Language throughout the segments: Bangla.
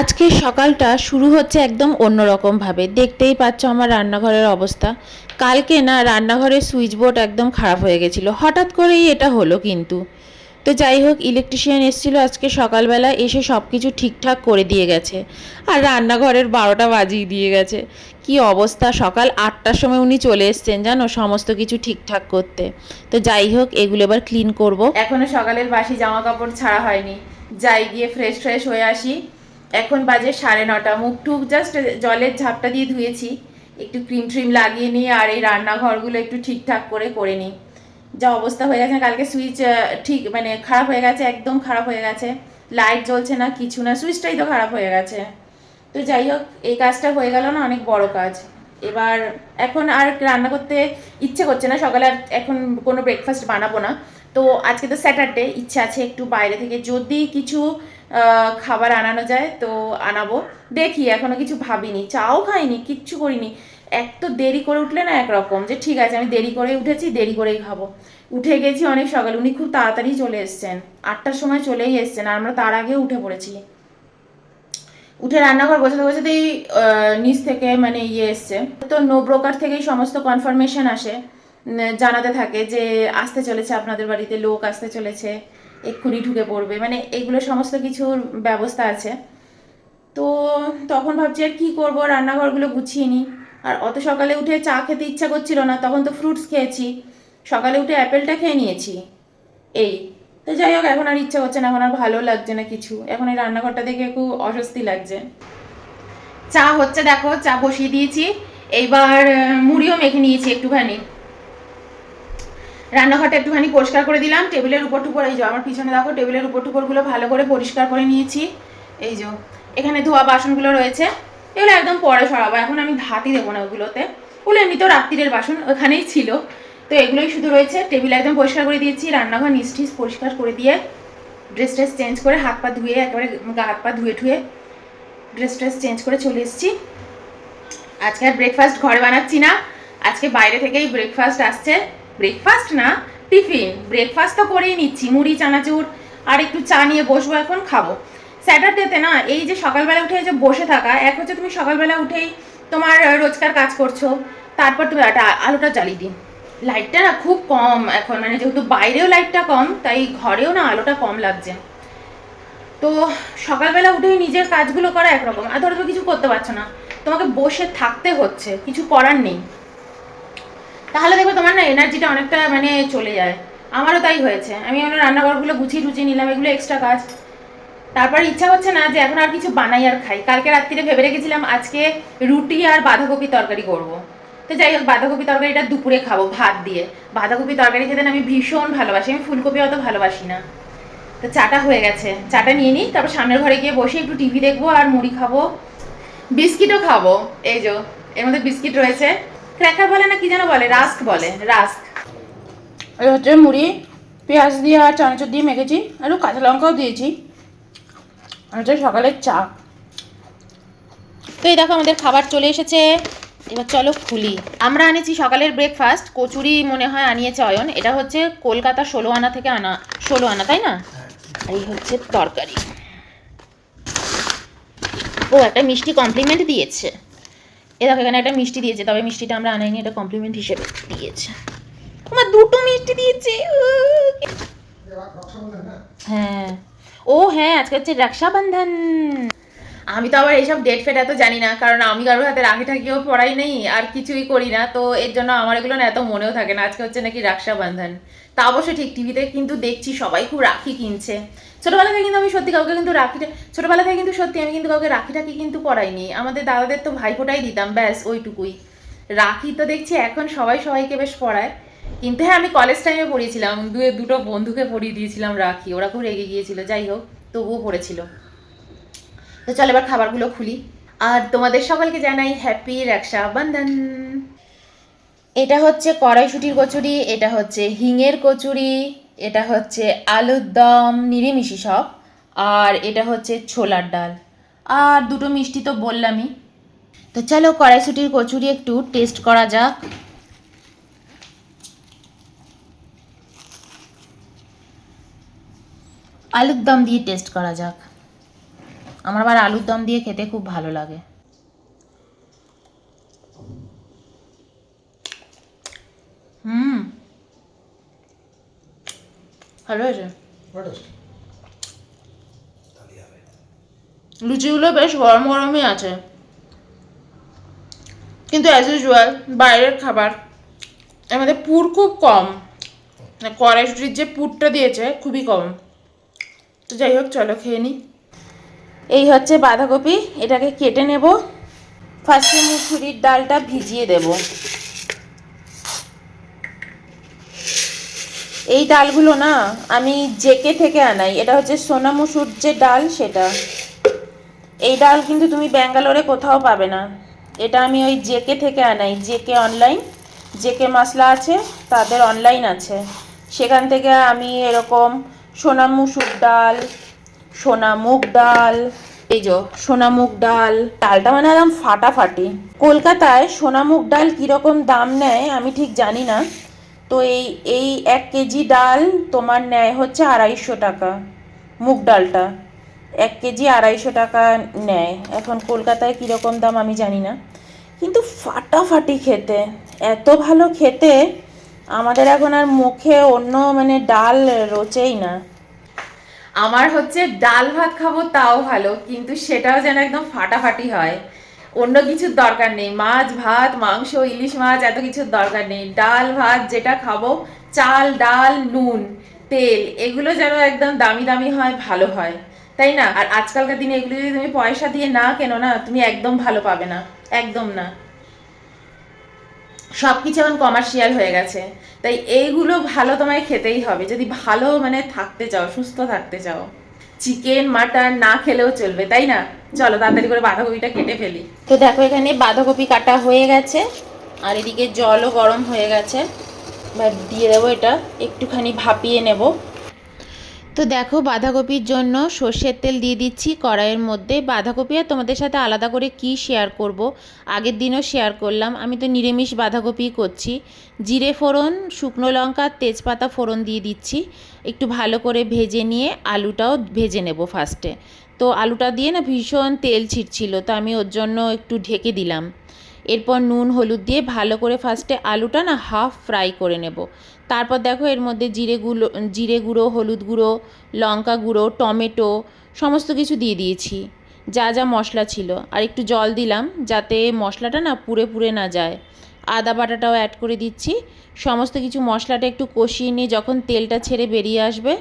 আজকে সকালটা শুরু হচ্ছে একদম অন্যরকমভাবে। দেখতেই পাচ্ছ আমার রান্নাঘরের অবস্থা। কালকে না রান্নাঘরের সুইচ বোর্ড একদম খারাপ হয়ে গেছিল। হঠাৎ করেই এটা হলো কিন্তু। তো যাই হোক, ইলেকট্রিশিয়ান এসেছিল আজকে সকালবেলা, এসে সব কিছু ঠিকঠাক করে দিয়ে গেছে। আর রান্নাঘরের বারোটা বাজিয়ে দিয়ে গেছে। কি অবস্থা? সকাল আটটার সময় উনি চলে এসছেন জানো, সমস্ত কিছু ঠিকঠাক করতে। তো যাই হোক, এগুলো এবার ক্লিন করব। এখনও সকালের বাসি জামা কাপড় ছাড়া হয়নি। যাই গিয়ে ফ্রেশ ফ্রেশ হয়ে আসি। এখন বাজে সাড়ে নটা, মুখ টুক জাস্ট জলের ঝাপটা দিয়ে ধুয়েছি। একটু ক্রিম ট্রিম লাগিয়ে নিই আর এই রান্নাঘরগুলো একটু ঠিকঠাক করে করে নিই। যা অবস্থা হয়ে গেছে, কালকে সুইচ ঠিক মানে খারাপ হয়ে গেছে, একদম খারাপ হয়ে গেছে। লাইট জ্বলছে না, কিছু না সুইচটাই তো খারাপ হয়ে গেছে। তো যাই হোক, এই কাজটা হয়ে গেল না, অনেক বড় কাজ। এবার এখন আর রান্না করতে ইচ্ছে করছে না, সকালে আর এখন কোনো ব্রেকফাস্ট বানাবো না। তো আজকে তো স্যাটারডে ইচ্ছে আছে একটু বাইরে থেকে। যদি কিছু খাবার আনানো যায়, তো আনাবো। দেখি, এখনও কিছু ভাবিনি। চাও খাইনি, কিচ্ছু করিনি। এক তো দেরি করে উঠলে না একরকম, যে ঠিক আছে, আমি দেরি করে উঠেছি, দেরি করেই খাব। উঠে গেছি অনেক সকালে, উনি খুব তাড়াতাড়ি চলে এসছেন। আটটার সময় চলেই এসছেন, আর আমরা তার আগে উঠে পড়েছি। উঠে রান্নাঘর গোছাতে গোছাতেই নিচ থেকে মানে ইয়ে এসছে। তো নো ব্রোকার থেকেই সমস্ত কনফার্মেশন আসে। জানাতে থাকে যে, আসতে চলেছে আপনাদের বাড়িতে, লোক আসতে চলেছে। এক্ষুনি ঢুকে পড়বে। মানে এগুলো সমস্ত কিছুর ব্যবস্থা আছে। তো তখন ভাবছি আর কী করব? রান্নাঘরগুলো গুছিয়ে নিই। আর অত সকালে উঠে চা খেতে ইচ্ছা করছিল না, তখন তো ফ্রুটস খেয়েছি। সকালে উঠে অ্যাপেলটা খেয়ে নিয়েছি। এই, তো যাই হোক, এখন আর ইচ্ছা করছে না, এখন আর ভালো লাগছে না কিছু। এখন এই রান্নাঘরটা দেখে খুব অস্বস্তি লাগছে। চা হচ্ছে দেখো, চা বসিয়ে দিয়েছি। এইবার মুড়িও মেখে নিয়েছি একটুখানি। রান্নাঘরটা একটুখানি পরিষ্কার করে দিলাম। টেবিলের উপর টুপর এই যে আমার পিছনে দেখো, টেবিলের উপর টুপরগুলো ভালো করে পরিষ্কার করে নিয়েছি। এই যে, এখানে ধোয়া বাসনগুলো রয়েছে। এগুলো একদম পরে সরাবো। এখন আমি ধাতি দেবো না ওগুলোতে। ওগুলো এমনিতেও রাত্রিরের বাসন, ওখানেই ছিল। তো এগুলোই শুধু রয়েছে। টেবিল একদম পরিষ্কার করে দিয়েছি। রান্নাঘর নিচ টিচ পরিষ্কার করে দিয়ে ড্রেস ট্রেস চেঞ্জ করে হাত পা ধুয়ে, একেবারে গা হাত পা ধুয়ে ঠুয়ে ড্রেস ট্রেস চেঞ্জ করে চলে এসেছি। আজকে আর ব্রেকফাস্ট ঘরে বানাচ্ছি না। আজকে বাইরে থেকেই ব্রেকফাস্ট আসছে। ব্রেকফাস্ট না টিফিন ব্রেকফাস্ট তো করেই নিচ্ছি, মুড়ি, চানাচুর, আর একটু চা নিয়ে বসবো এখন, খাব। স্যাটারডেতে না, এই যে সকালবেলা উঠে যে বসে থাকা, এক হচ্ছে তুমি সকালবেলা উঠেই তোমার রোজকার কাজ করছ, তারপর তুমি একটা আলোটা জ্বালিয়ে দিন লাইটটা না খুব কম এখন মানে যেহেতু বাইরেও লাইটটা কম, তাই ঘরেও না আলোটা কম লাগছে। তো সকালবেলা উঠেই নিজের কাজগুলো করা একরকম। আর ধরো তুমি কিছু করতে পারছ না, তোমাকে বসে থাকতে হচ্ছে, কিছু করার নেই। তাহলে দেখবে তোমার না এনার্জিটা অনেকটা মানে চলে যায়। আমারও তাই হয়েছে। আমি আমার রান্নাঘরগুলো গুছিয়ে টুচিয়ে নিলাম, এগুলো এক্সট্রা কাজ। তারপর ইচ্ছা হচ্ছে না যে এখন আর কিছু বানাই আর খাই। কালকে রাত্রিরে ভেবে রেখেছিলাম আজকে রুটি আর বাঁধাকপি তরকারি করব। তো যাই হোক, বাঁধাকপি তরকারিটা দুপুরে খাব ভাত দিয়ে। বাঁধাকপি তরকারি খেতে আমি ভীষণ ভালোবাসি। আমি ফুলকপি অত ভালোবাসি না। তো চাটা হয়ে গেছে। চাটা নিয়ে নিই, তারপর সামনের ঘরে গিয়ে বসে একটু টিভি দেখব আর মুড়ি খাব। বিস্কিটও খাব। এই যে, এর মধ্যে বিস্কিট রয়েছে। ক্র্যাকার বলে না কি যেন বলে? রাস্ক বলে রাস্ক এই হচ্ছে মুড়ি পেঁয়াজ দিয়ে আর চানাচুর দিয়ে মেখেছি আর একটু কাঁচা লঙ্কাও দিয়েছি। আর হচ্ছে সকালের চা। তো এই দেখো আমাদের খাবার চলে এসেছে। এবার চলো খুলি। আমরা আনিয়েছি সকালের ব্রেকফাস্ট কচুরি মনে হয় আনিয়েছে অয়ন। এটা হচ্ছে কলকাতা ষোলো আনা থেকে আনা ষোলো আনা তাই না? এই হচ্ছে তরকারি। ও একটা মিষ্টি কমপ্লিমেন্ট দিয়েছে। এ দেখো, এখানে একটা মিষ্টি দিয়েছে, তবে মিষ্টিটা আমরা আনাইনি, এটা কমপ্লিমেন্ট হিসেবে দিয়েছে। আমার দুটো মিষ্টি দিয়েছে। হ্যাঁ। ও হ্যাঁ আজকে হচ্ছে রক্ষাবন্ধন। আমি তো আবার এইসব ডেট ফেট এত জানি না, কারণ আমি কারোর হাতে রাখি টাকিও পড়াই নেই, আর কিছুই করি না, তো এর জন্য আমার এগুলো না এত মনেও থাকে না। আজকে হচ্ছে নাকি রক্ষাবন্ধন। তা অবশ্যই ঠিক টিভিতে কিন্তু দেখছি, সবাই খুব রাখি কিনছে। ছোটবেলা থেকে কিন্তু আমি সত্যি কাউকে কিন্তু রাখিটা, ছোটবেলা থেকে কিন্তু সত্যি আমি কিন্তু কাউকে রাখি টাকি কিন্তু পড়াইনি আমাদের দাদাদের তো ভাইফোঁটাই দিতাম, ব্যাস, ওইটুকুই। রাখি তো দেখছি এখন সবাই সবাইকে বেশ পড়ায়। কিন্তু হ্যাঁ আমি কলেজ টাইমে পড়িয়েছিলাম, দুয়ে দুটো বন্ধুকে পড়িয়ে দিয়েছিলাম রাখি। ওরা খুব রেগে গিয়েছিল, যাই হোক, তবুও পড়েছিল। তো চল এবার খাবারগুলো খুলি। আর তোমাদের সকলকে জানাই হ্যাপি রক্ষাবন্ধন। এটা হচ্ছে কড়াইশুটির কচুরি, এটা হচ্ছে হিঙের কচুরি, এটা হচ্ছে আলুর দম নিরিমিষি সব, আর এটা হচ্ছে ছোলার ডাল। আর দুটো মিষ্টি তো বললামই। তো চলো কড়াইশুটির কচুরি একটু টেস্ট করা যাক। আলুর দম দিয়ে টেস্ট করা যাক। আমার আবার আলুর দম দিয়ে খেতে খুব ভালো লাগে। হুম। ভালো হয়েছে? লুচিগুলো বেশ গরম গরমই আছে। কিন্তু অ্যাজ ইউজুয়াল বাইরের খাবার। আমাদের পুর খুব কম। মানে কড়াইশুটির যে পুরটা দিয়েছে খুবই কম। তো যাই হোক চলো খেয়ে নিই এই হচ্ছে বাঁধাকপি, এটাকে কেটে নেব। ফার্স্টে মুসুরির ডালটা ভিজিয়ে দেব। এই ডালগুলো না, আমি জেকে থেকে আনাই। এটা হচ্ছে সোনা মুসুর যে ডাল সেটা। এই ডাল কিন্তু তুমি ব্যাঙ্গালোরে কোথাও পাবে না। এটা আমি ওই জেকে থেকে আনাই। জেকে অনলাইন জেকে মশলা আছে, তাদের অনলাইন আছে। সেখান থেকে আমি এরকম সোনা মুসুর ডাল সোনা মুগ ডাল, এই যে সোনা মুগ ডাল, ডালটা মানে একদম ফাটাফাটি। কলকাতায় সোনা মুগ ডাল কীরকম দাম নেয় আমি ঠিক জানি না। তো এই এই এক কেজি ডাল তোমার নেয় হচ্ছে আড়াইশো টাকা, মুগ ডালটা। এক কেজি আড়াইশো টাকা নেয়। এখন কলকাতায় কীরকম দাম আমি জানি না। কিন্তু ফাটাফাটি খেতে, এত ভালো খেতে আমাদের এখন আর মুখে অন্য মানে ডাল রোচেই না। আমার হচ্ছে ডাল ভাত খাব, তাও ভালো, কিন্তু সেটাও যেন একদম ফাটাফাটি হয়। অন্য কিছুর দরকার নেই, মাছ, ভাত, মাংস, ইলিশ মাছ, এত কিছুর দরকার নেই। ডাল, ভাত, যেটা খাব, চাল, ডাল, নুন, তেল, এগুলো যেন একদম দামি দামি হয়, ভালো হয়। তাই না? আর আজকালকার দিনে এগুলো যদি তুমি পয়সা দিয়ে না কেনো না, তুমি একদম ভালো পাবে না, একদম না। সব কিছু এখন কমার্শিয়াল হয়ে গেছে। তাই এইগুলো ভালো তোমায় খেতেই হবে। যদি ভালো মানে থাকতে চাও, সুস্থ থাকতে চাও। চিকেন মাটন না খেলেও চলবে, তাই না? চলো তাড়াতাড়ি করে বাঁধাকপিটা কেটে ফেলি। তো দেখো এখানে বাঁধাকপি কাটা হয়ে গেছে। আর এদিকে জলও গরম হয়ে গেছে। বা দিয়ে দেবো এটা। একটুখানি ভাপিয়ে নেব। তো দেখো বাঁধাকপির জন্য সর্ষের তেল দিয়ে দিচ্ছি কড়াইয়ের মধ্যে। বাঁধাকপি আর তোমাদের সাথে আলাদা করে কি শেয়ার করব? আগের দিনও শেয়ার করলাম। আমি তো নিরামিষ বাঁধাকপি করছি। জিরে ফোড়ন, শুকনো লঙ্কা, তেজপাতা ফোড়ন দিয়ে দিচ্ছি। একটু ভালো করে ভেজে নিয়ে আলুটাও ভেজে নেব ফার্স্টে তো আলুটা দিয়ে না ভীষণ তেল ছিটছিল, তো আমি ওর জন্য একটু ঢেকে দিলাম। এরপর নুন, হলুদ দিয়ে ভালো করে ফার্স্টে আলুটা না হাফ ফ্রাই করে নেব। তারপর দেখো এর মধ্যে জিরে গুঁড়ো জিরে গুঁড়ো, হলুদ গুঁড়ো, লঙ্কা গুঁড়ো, টমেটো সমস্ত কিছু দিয়ে দিয়েছি। যা যা মশলা ছিল। আর একটু জল দিলাম যাতে মশলাটা না পুড়ে পুড়ে না যায়। আদা বাটাটাও অ্যাড করে দিচ্ছি। সমস্ত কিছু মশলাটা একটু কষিয়ে নিয়ে যখন তেলটা ছেড়ে বেরিয়ে আসবে,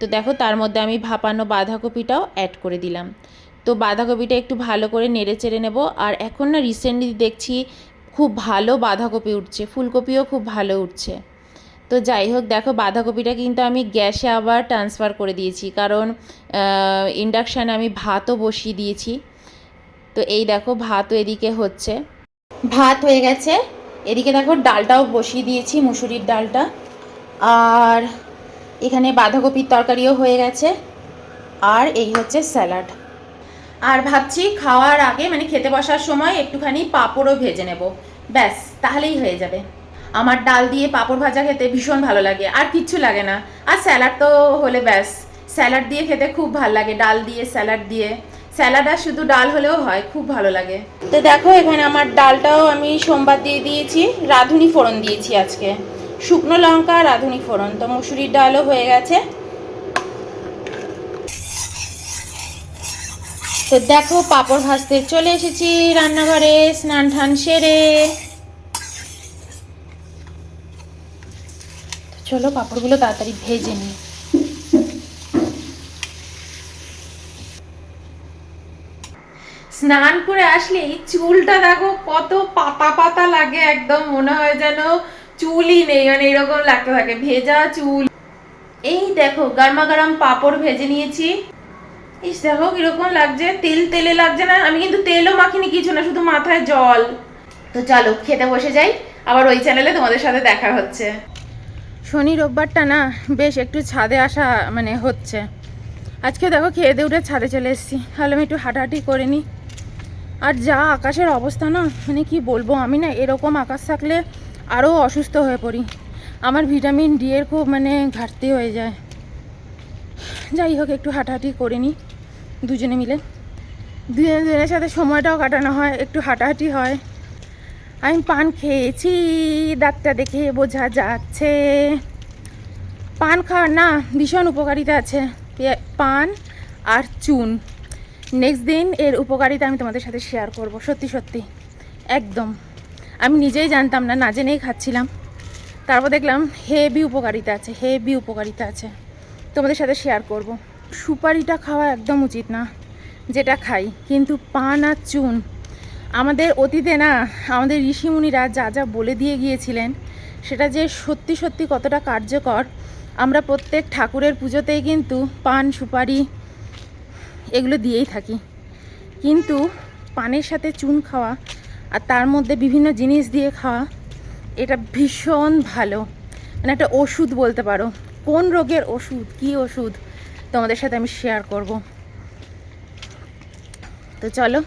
তো দেখো তার মধ্যে আমি ভাপানো বাঁধাকপিটাও অ্যাড করে দিলাম। তো বাঁধাকপিটা একটু ভালো করে নেড়ে চেড়ে নেব। আর এখন না রিসেন্টলি দেখছি খুব ভালো বাঁধাকপি উঠছে, ফুলকপিও খুব ভালো উঠছে। তো যাই হোক, দেখো বাঁধাকপিটা কিন্তু আমি গ্যাসে আবার ট্রান্সফার করে দিয়েছি। কারণ ইন্ডাকশানে আমি ভাতও বসিয়ে দিয়েছি। তো এই দেখো ভাতও এদিকে হচ্ছে। ভাত হয়ে গেছে। এদিকে দেখো ডালটাও বসিয়ে দিয়েছি, মুসুরির ডালটা। আর এখানে বাঁধাকপির তরকারিও হয়ে গেছে। আর এই হচ্ছে স্যালাড। আর ভাবছি খাওয়ার আগে মানে খেতে বসার সময় একটুখানি পাঁপড়ও ভেজে নেব। ব্যাস, তাহলেই হয়ে যাবে। আমার ডাল দিয়ে পাঁপড় ভাজা খেতে ভীষণ ভালো লাগে, আর কিচ্ছু লাগে না। আর স্যালাড তো হলে ব্যাস। স্যালাড দিয়ে খেতে খুব ভালো লাগে, ডাল দিয়ে, স্যালাড দিয়ে। স্যালাড আর শুধু ডাল হলেও হয়, খুব ভালো লাগে। তো দেখো, এখানে আমার ডালটাও আমি সোমবার দিয়ে দিয়েছি, রাঁধুনি ফোড়ন দিয়েছি আজকে। শুকনো লঙ্কা, রাঁধুনি ফোড়ন। তো মুসুরির ডালও হয়ে গেছে। তো দেখো, পাঁপড় ভাজতে চলে এসেছি রান্নাঘরে, স্নান টান সেরে। চলো, পাঁপড়গুলো তাড়াতাড়ি ভেজে নিই। স্নান করে আসলেই চুলটা দেখো, কত পাতা পাতা লাগে একদম, মনে হয় যেন চুলই নেই মানে এরকম লাগতে থাকে, ভেজা চুল। এই দেখো গরমা গরম পাপড় ভেজে নিয়েছি। ইস, দেখো কীরকম লাগছে। তেল তেলে লাগছে না। আমি কিন্তু তেলও মাখিনি, কিছু না, শুধু মাথায় জল। তো চলো, খেতে বসে যাই। আবার ওই চ্যানেলে তোমাদের সাথে দেখা হচ্ছে। শনি রোববারটা না, বেশ একটু ছাদে আসা মানে হচ্ছে। আজকে দেখো, খেয়ে দিয়ে উঠে ছাদে চলে এসেছি। তাহলে আমি একটু হাঁটাহাঁটি করে নিই আর যা আকাশের অবস্থা না মানে কি বলব, আমি না এরকম আকাশ থাকলে আরও অসুস্থ হয়ে পড়ি। আমার ভিটামিন ডি এর খুব মানে ঘাটতি হয়ে যায়। যাই হোক, একটু হাঁটাহাঁটি করে নিই দুজনে মিলে। দুজনে দুজনের সাথে সময়টাও কাটানো হয়, একটু হাঁটাহাঁটি হয়। আমি পান খেয়েছি, দাঁতটা দেখে বোঝা যাচ্ছে। পান খাওয়ার না, ভীষণ উপকারিতা আছে। পান আর চুন। নেক্সট দিন এর উপকারিতা আমি তোমাদের সাথে শেয়ার করব, সত্যি সত্যি। একদম। আমি নিজেই জানতাম না না জেনেই খাচ্ছিলাম। তারপর দেখলাম হেভি উপকারিতা আছে হেভি উপকারিতা আছে। তোমাদের সাথে শেয়ার করব। সুপারিটা খাওয়া একদম উচিত না, যেটা খাই। কিন্তু পান আর চুন, আমাদের অতীতে না, আমাদের ঋষিমুনিরা যা যা বলে দিয়ে গিয়েছিলেন, সেটা যে সত্যি সত্যি কতটা কার্যকর, আমরা প্রত্যেক ঠাকুরের পুজোতেই কিন্তু পান, সুপারি এগুলো দিয়েই থাকি। কিন্তু পানের সাথে চুন খাওয়া আর তার মধ্যে বিভিন্ন জিনিস দিয়ে খাওয়া, এটা ভীষণ ভালো। মানে একটা ওষুধ বলতে পারো। কোন রোগের ওষুধ? কী ওষুধ? তোমাদের সাথে আমি শেয়ার করব। তো চলো।